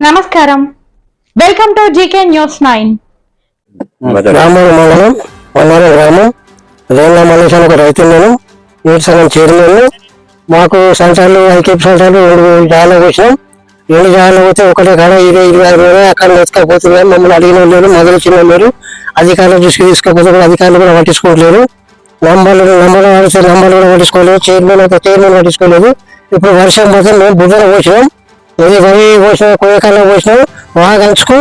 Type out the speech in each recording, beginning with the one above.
నమస్కారం. Welcome to GK news nine Ramuru మండలం వన్నారం గ్రామం రేణా మల్లేశ్వరం ఒక రైతు నేను నీటి సంఘం చైర్మన్ మాకు సంచాలు ఐకేపీ సంచాలు రెండు జాగాలు వచ్చినాం రెండు జాగాలు పోతే ఒకటే కాడ ఇరవై ఇరవై ఐదు వేలు అక్కడ ఎత్తుకపోతున్నారు మమ్మల్ని అడిగిన లేరు మొదలు చిన్న మీరు అధికారులు దృష్టికి తీసుకపోతే కూడా అధికారులు కూడా పట్టించుకోవట్లేరు నంబర్లు నంబర్లు నంబర్లు కూడా పట్టించుకోలేదు. చైర్మన్ అయితే చైర్మన్ పట్టించుకోలేదు. ఇప్పుడు వర్షం పోతే మేము బుద్ధన పోసినాం. ఇది వరి పోసినాం కోయకాలం పోసినాం వాగంచుకు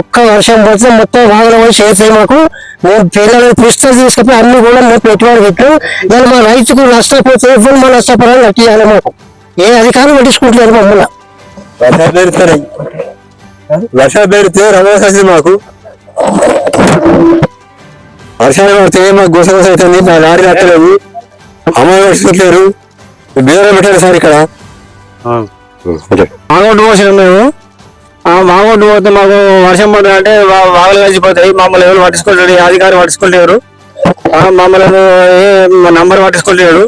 ఒక్క వర్షం పడితే మొత్తం వాగల పోయి చేస్తాయి మాకు. మేము పిల్లలు పుస్తకాలు తీసుకుపోయి అన్ని కూడా మేము పెట్టుబడి పెట్టాం. దాన్ని మా రైతుకు నష్టపోతే ఎవరు మా నష్టపోవాలని కట్టియాలి మాకు. ఏ అధికారులు పట్టించుకుంటున్నారు మమ్మల్ని. వర్షాలు పెడతారు వర్షాలు పెడితే రమేసి మాకు. వర్షాలు పడితే మాకు గుస గుస అవుతుంది. మా లారీ కట్టలేదు అమ్మాయి పట్టుకోలేరు బీదలు పెట్టారు సార్ ఇక్కడ. మాగొట్టు పోసినాం మేము ఆ మాగొట్టు పోతే మాకు వర్షం పడుతుందంటే వాగులు కలిసిపోతాయి. మమ్మల్ని ఎవరు పట్టించుకోలేరు. ఏ అధికారి పట్టించుకోలేరు. మమ్మల్ని ఏ నంబర్ పట్టించుకోలేడు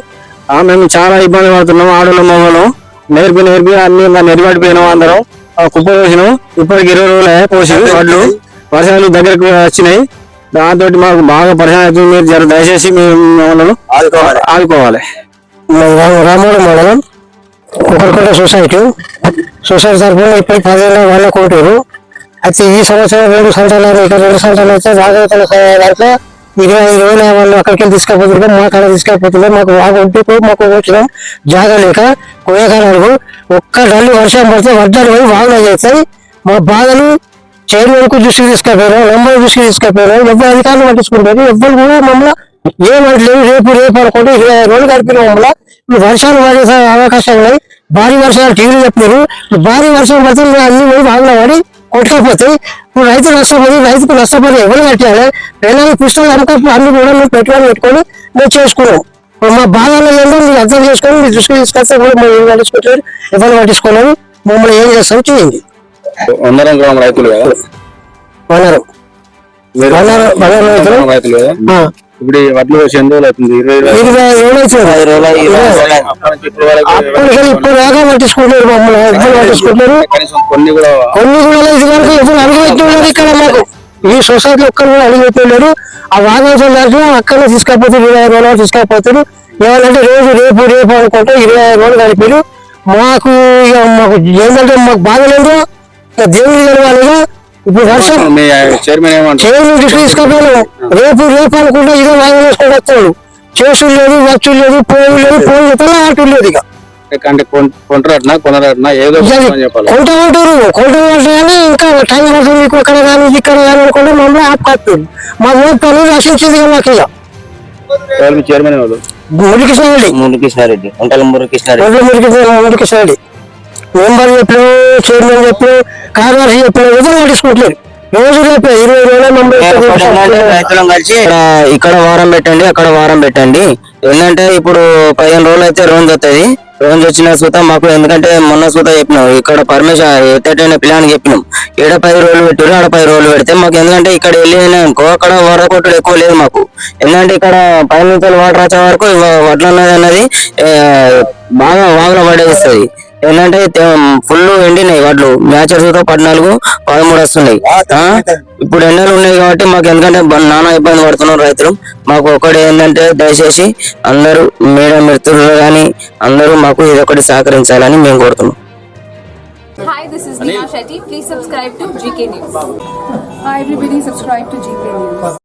ఆ, మేము చాలా ఇబ్బంది పడుతున్నాం. ఆడోళ్ళ మమ్మల్ని నేర్పి నేర్పి అన్ని నెరిపడిపోయినాం అందరం. కుప్ప పోసినాం. ఇప్పటికి ఇరవై రోజులే పోసి వడ్లు. వర్షాలు దగ్గరకు వచ్చినాయి. దాంతో మాకు బాగా పరిహారం అవుతుంది. మీరు దయచేసి మేము మమ్మల్ని ఆదుకోవాలి. ఆదుకోవాలి. రామూరు మండలం. ఒకరికొక సొసైటీ. సొసైటీ తరఫున ఇప్పుడు పదిహేను వాళ్ళ కోటారు అయితే ఈ సంవత్సరం రెండు సంవత్సరాలు ఇక రెండు సంవత్సరాలు అయితే రాగవతల దాంట్లో ఇరవై ఐదు వేల వాళ్ళు అక్కడికి తీసుకపోతున్నారు. మా కాడ తీసుకపోతున్నారు. మాకు బాగా ఉంటే మాకు వచ్చిన జాగా లేక కోయకాలకు ఒక్క డల్లు వర్షం పడితే వడ్డాలు పోయి బాగా చేస్తాయి మా బాధలు చైర్మన్కు దృష్టికి తీసుకెళ్ళిపోయారు నంబర్ దృష్టికి తీసుకెళ్ళిపోయారు ఎవరు అధికారులు పట్టించుకుంటారు? ఎవరు కూడా మమ్మల్ని ఏమంటలేదు రేపు రేపు అనుకుంటే ఇరవై రోజులు గడిపిన ఇప్పుడు వర్షాలు పడే అవకాశాలు ఉన్నాయి భారీ వర్షాలు టీవీలు చెప్పారు భారీ వర్షం పడితే ఇంకా అన్ని పోయి బాగా పడి కొట్టుకపోతాయి. ఇప్పుడు రైతు నష్టపోయి రైతుకు నష్టపోయి ఎవరు కట్టాలి? పిల్లలు పుస్తకాలు అనుకో అన్ని కూడా మేము పెట్టుబడి పెట్టుకొని మేము చేసుకున్నాం మా బాధలు ఏంటో మీరు అర్థం చేసుకొని మీరు దృష్టికి తీసుకొస్తే కూడా మేము ఏం పట్టించుకోలేదు ఎవరు పట్టించుకోలేదు. మమ్మల్ని ఏం చేస్తాం చేయండి వందరం గ్రామ రైతులు కదా? వనరు మీరు వనరు వనరు రైతులు. వందరం రైతులు ఇప్పుడు ఈ వడ్లు వేసి ఎన్ని రోజులు అవుతుంది? ఇరవై ఇరవై అవుతుంది. అప్పటికి ఇప్పుడు దాకా పట్టించుకుంటారు మమ్మల్ని పట్టించుకుంటారు కొన్ని కూడా కొన్ని కూడా ఇది వరకు ఇక్కడ మాకు ఈ సొసైటీ ఒక్కరు కూడా అడుగుపెట్టున్నారు ఆ వాదన దాంట్లో అక్కడ తీసుకపోతే ఇరవై ఐదు రోజులు తీసుకపోతారు. ఏమంటే రోజు రేపు రేపు అనుకుంటే ఇరవై ఐదు రోజులు గడిపారు. మాకు ఇక మాకు ఏంటంటే మాకు బాధ లేదు. దేవుడు తెలవాలి ఇక. ఇప్పుడు వర్షం చైర్మన్ తీసుకపోయాను రేపు రేపు అనుకుంటే ఇదే వాయిదా వేసుకొని వస్తాడు. చేసుడు లేదు వచ్చు లేదు పోయి లేదు పోయి చెప్పాలి ఆటలు లేదు ఇక. కొంటరాటనా కొనరాటనా ఏదో కొంట ఉంటారు కొంట ఇంకా టైం పడుతుంది మీకు ఇక్కడ కానీ ఇక్కడ కానీ అనుకుంటే మమ్మల్ని ఆప్ కట్టారు మా ఊరు పనులు రక్షించేది కదా మాకు ఇక. ఎవరు మీ చైర్మన్ ఎవరు? మురికిసారి మురకృష్ణారెడ్డి వంటల మురకృష్ణారెడ్డి ఒడ్లు మురికి మురికిసారి మెంబర్ చెప్పారు చైర్మన్ చెప్పారు కార్యదర్శి చెప్పారు ఎవరు పట్టించుకోవట్లేదు. రోజు రేపే ఇరవై వేల ఏంటంటే రైతులం కలిసి ఇక్కడ ఇక్కడ వారం పెట్టండి అక్కడ వారం పెట్టండి. ఏంటంటే ఇప్పుడు పదిహేను రోజులు అయితే రోజు వస్తుంది రోజు వచ్చిన సూత మాకు ఎందుకంటే మొన్న సూత చెప్పినాం ఇక్కడ పర్మిషన్ ఎత్తటైన ప్లాన్ చెప్పినాం. ఈడ పది రోజులు పెట్టారు ఆడ పది రోజులు పెడితే మాకు ఎందుకంటే ఇక్కడ వెళ్ళి అనుకో అక్కడ వర కొట్టుడు ఎక్కువ లేదు మాకు. ఎందుకంటే ఇక్కడ పది నుంచి వాటర్ వచ్చే వరకు వడ్లు ఉన్నది అన్నది బాగా వాగుల పడేస్తుంది ఏంటంటే ఫుల్ ఎండినాయి వడ్లు మ్యాచర్తో పద్నాలుగు పదమూడు వస్తున్నాయి? ఇప్పుడు ఎండలు ఉన్నాయి కాబట్టి మాకు ఎందుకంటే నానా ఇబ్బంది పడుతున్నారు రైతులు మాకు ఒకటి ఏంటంటే దయచేసి అందరూ మేడం మిత్రులు కానీ అందరూ మాకు ఇది ఒకటి సహకరించాలని మేము కోరుతున్నాం Hi, this is Neha Shetty. Please subscribe to GK News. Hi everybody, subscribe to GK News.